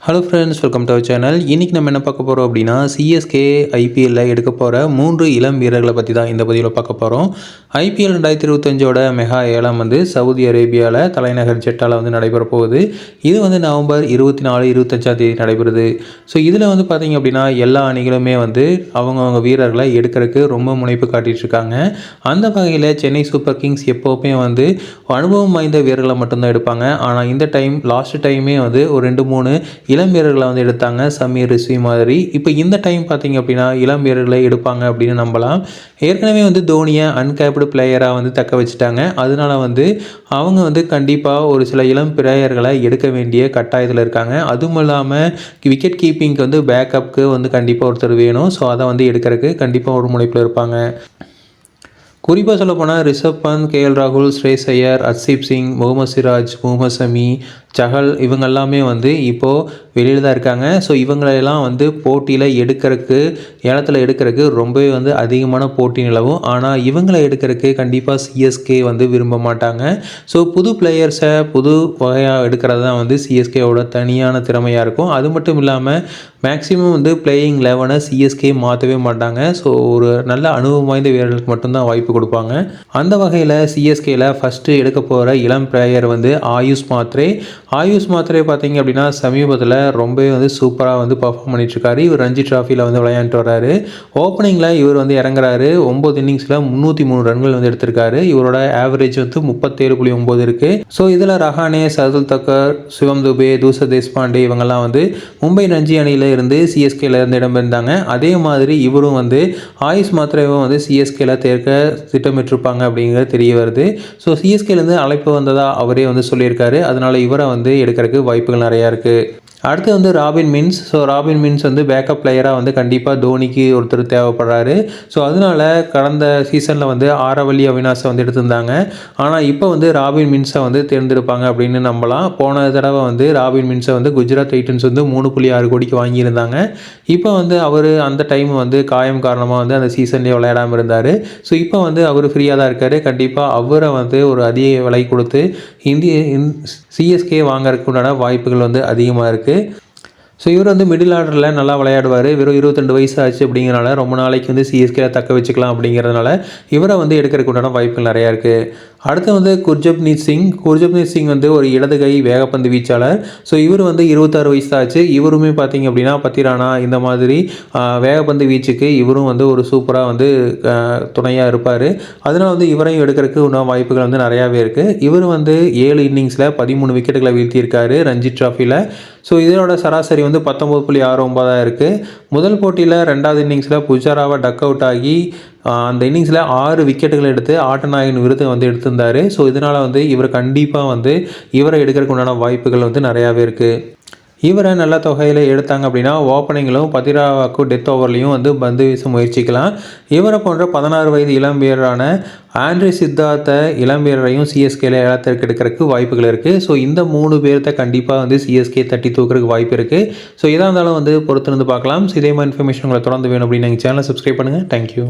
Hello friends welcome to our channel இன்றைக்கி நம்ம என்ன பார்க்க போகிறோம் அப்படின்னா சிஎஸ்கே ஐபிஎல்லில் எடுக்க போகிற மூன்று இளம் வீரர்களை பற்றி தான் இந்த பதிவில் பார்க்க போகிறோம் ஐபிஎல் ரெண்டாயிரத்தி இருபத்தஞ்சோட மெகா ஏலம் வந்து சவுதி அரேபியாவில் தலைநகர் ஜெட்டாவில் வந்து நடைபெற போகுது. இது வந்து நவம்பர் இருபத்தி நாலு இருபத்தஞ்சாம் தேதி நடைபெறுது. ஸோ இதில் வந்து பார்த்திங்க அப்படின்னா எல்லா அணிகளுமே வந்து அவங்கவுங்க வீரர்களை எடுக்கிறதுக்கு ரொம்ப முனைப்பு காட்டிகிட்ருக்காங்க அந்த வகையில் சென்னை சூப்பர் கிங்ஸ் எப்போவுமே வந்து அனுபவம் வாய்ந்த வீரர்களை மட்டும்தான் எடுப்பாங்க. ஆனால் இந்த டைம் லாஸ்ட் டைமே வந்து ஒரு ரெண்டு மூணு இளம் வீரர்களை வந்து எடுத்தாங்க. சமீர் ரிஸ்வி மாதிரி. இப்போ இந்த டைம் பார்த்திங்க அப்படின்னா இளம் வீரர்களை எடுப்பாங்க அப்படின்னு நம்பலாம். ஏற்கனவே வந்து தோனியை அன்கேப்டு பிளேயராக வந்து தக்க வச்சுட்டாங்க. அதனால வந்து அவங்க வந்து கண்டிப்பாக ஒரு சில இளம் பிளேயர்களை எடுக்க வேண்டிய கட்டாயத்தில் இருக்காங்க. அதுவும் இல்லாமல் விக்கெட் கீப்பிங்க்கு வந்து பேக்கப்புக்கு வந்து கண்டிப்பாக ஒருத்தர் வேணும். ஸோ அதை வந்து எடுக்கிறதுக்கு கண்டிப்பாக ஒரு முனைப்பில் இருப்பாங்க. குறிப்பாக சொல்ல போனால் ரிஷப் பந்த் கே எல் ராகுல் ஸ்ரேஸ் ஐயர் அர்ஷீப் சிங் முகமது சிராஜ் முகமது சமி சஹல் இவங்க எல்லாமே வந்து இப்போது வெளியில் தான் இருக்காங்க. ஸோ இவங்களெல்லாம் வந்து போட்டியில் எடுக்கிறதுக்கு ஏலத்தில் எடுக்கிறதுக்கு ரொம்பவே வந்து அதிகமான போட்டி நிலவும். ஆனால் இவங்களை எடுக்கிறதுக்கு கண்டிப்பாக சிஎஸ்கே வந்து விரும்ப மாட்டாங்க. ஸோ புது பிளேயர்ஸை புது வகையாக எடுக்கிறது தான் வந்து சிஎஸ்கேவோட தனியான திறமையாக இருக்கும். அது மட்டும் இல்லாமல் மேக்ஸிமம் வந்து பிளேயிங் லெவனை சிஎஸ்கே மாற்றவே மாட்டாங்க. ஸோ ஒரு நல்ல அனுபவம் வாய்ந்த வீரர்களுக்கு மட்டும்தான் வாய்ப்பு கொடுப்பாங்க. அந்த வகையில் சிஎஸ்கேயில் ஃபஸ்ட்டு எடுக்க போகிற இளம் பிளேயர் வந்து ஆயுஷ் மாத்ரே. ஆயுஷ் மாத்திரை பார்த்தீங்க அப்படின்னா சமீபத்தில் ரொம்பவே வந்து சூப்பராக வந்து பர்ஃபார்ம் பண்ணிட்டுருக்காரு. இவர் ரஞ்சி ட்ராஃபியில் வந்து விளையாண்டு வர்றாரு. ஓப்பனிங்கில் இவர் வந்து இறங்குறாரு. ஒம்பது இன்னிங்ஸில் முந்நூற்றி மூணு ரன்கள் வந்து எடுத்திருக்காரு. இவரோட ஆவரேஜ் வந்து முப்பத்தேழு புள்ளி ஒம்பது இருக்குது ஸோ இதில் ரஹானே சதுல் தக்கர் சிவம் துபே தூச தேஷ்பாண்டே இவங்கெல்லாம் வந்து மும்பை ரஞ்சி அணியில் இருந்து சிஎஸ்கேல இருந்து இடம்பெயர்ந்தாங்க. அதே மாதிரி இவரும் வந்து ஆயுஷ் மாத்திரையும் வந்து சிஎஸ்கேல தேர்க்க திட்டமிட்டிருப்பாங்க அப்படிங்கிறது தெரிய வருது. ஸோ சிஎஸ்கேலேருந்து அழைப்பு வந்ததாக அவரே வந்து சொல்லியிருக்காரு. அதனால் இவரை வந்து வந்து எடுக்கிறதுக்கு வாய்ப்புகள் நிறையா இருக்குது அடுத்து வந்து ராபின் மின்ஸ் ஸோ ராபின் மின்ஸ் வந்து பேக்கப் பிளேயராக வந்து கண்டிப்பாக தோனிக்கு ஒருத்தர் தேவைப்படுறாரு. ஸோ அதனால கடந்த சீசனில் வந்து ஆரவல்லி அவினாஷை வந்து எடுத்திருந்தாங்க. ஆனால் இப்போ வந்து ராபின் மின்ஸை வந்து தேர்ந்தெடுப்பாங்க அப்படின்னு நம்பலாம். போன தடவை வந்து ராபின் மின்ஸை வந்து குஜராத் டைட்டன்ஸ் வந்து மூணு புள்ளி ஆறு கோடிக்கு வாங்கியிருந்தாங்க. இப்போ வந்து அவர் அந்த டைம் வந்து காயம் காரணமாக வந்து அந்த சீசன்லேயே விளையாடாமல் இருந்தார். ஸோ இப்போ வந்து அவர் ஃப்ரீயாக தான் இருக்கார். கண்டிப்பாக அவரை வந்து ஒரு அதிக விலை கொடுத்து இந்திய சிஎஸ்கே வாங்கறதுக்கு உண்டான வாய்ப்புகள் வந்து அதிகமாக இருக்குது ஸோ இவர் வந்து மிடில் ஆர்டரில் நல்லா விளையாடுவார். வெறும் இருபத்தெண்டு வயசு ஆச்சு அப்படிங்கிறனால ரொம்ப நாளைக்கு வந்து சிஎஸ்கே தக்க வச்சுக்கலாம் அப்படிங்கிறதுனால இவரை வந்து எடுக்கிறதுக்கு உண்டான வாய்ப்புகள் நிறையா இருக்குது அடுத்து வந்து குர்ஜப்னீத் சிங். குர்ஜப்னீத் சிங் வந்து ஒரு இடது கை வேகப்பந்து வீச்சாளர். ஸோ இவர் வந்து இருபத்தாறு வயசு ஆச்சு இவருமே பார்த்தீங்க அப்படின்னா பத்திரானா இந்த மாதிரி வேகப்பந்து வீச்சுக்கு இவரும் வந்து ஒரு சூப்பராக வந்து துணையாக இருப்பார். அதனால் வந்து இவரையும் எடுக்கிறதுக்கு இன்னும் வாய்ப்புகள் வந்து நிறையாவே இருக்குது இவர் வந்து ஏழு இன்னிங்ஸில் பதிமூணு விக்கெட்டுகளை வீழ்த்தியிருக்காரு ரஞ்சி ட்ராஃபியில் ஸோ இதனோட சராசரி வந்து பத்தொம்பது புள்ளி ஆறு ஒன்பதாக இருக்குது முதல் போட்டியில் ரெண்டாவது இன்னிங்ஸில் புஜாராவை டக் அவுட் ஆகி அந்த இன்னிங்ஸில் ஆறு விக்கெட்டுகள் எடுத்து ஆட்டநாயகன் விருதை வந்து எடுத்திருந்தார். ஸோ இதனால் வந்து இவர் கண்டிப்பாக வந்து இவரை எடுக்கிறதுக்கு உண்டான வாய்ப்புகள் வந்து நிறையாவே இருக்குது இவரை நல்ல தொகையில் எடுத்தாங்க அப்படின்னா ஓப்பனிங்கிலும் பதிராவாக்கும் டெத் ஓவர்லையும் வந்து பந்து வீச முயற்சிக்கலாம். இவரை போன்ற பதினாறு வயது இளம் வீரரான ஆண்ட்ரி சித்தார்த்த இளம் வீரரையும் சிஎஸ்கேல ஏலத்திற்கு எடுக்கிறதுக்கு வாய்ப்புகள் இருக்குது ஸோ இந்த மூணு பேர்த்த கண்டிப்பாக வந்து சிஎஸ்கே தட்டி தூக்குறதுக்கு வாய்ப்பு இருக்குது ஸோ இதாக இருந்தாலும் வந்து பொறுத்திருந்து பார்க்கலாம். ஸோ இதே மாதிரி இன்ஃபர்மேஷன் உங்களை தொடர்ந்து வேணும் அப்படின்னு எங்கள் சேனலை சப்ஸ்கிரைப் பண்ணுங்கள் தேங்க்யூ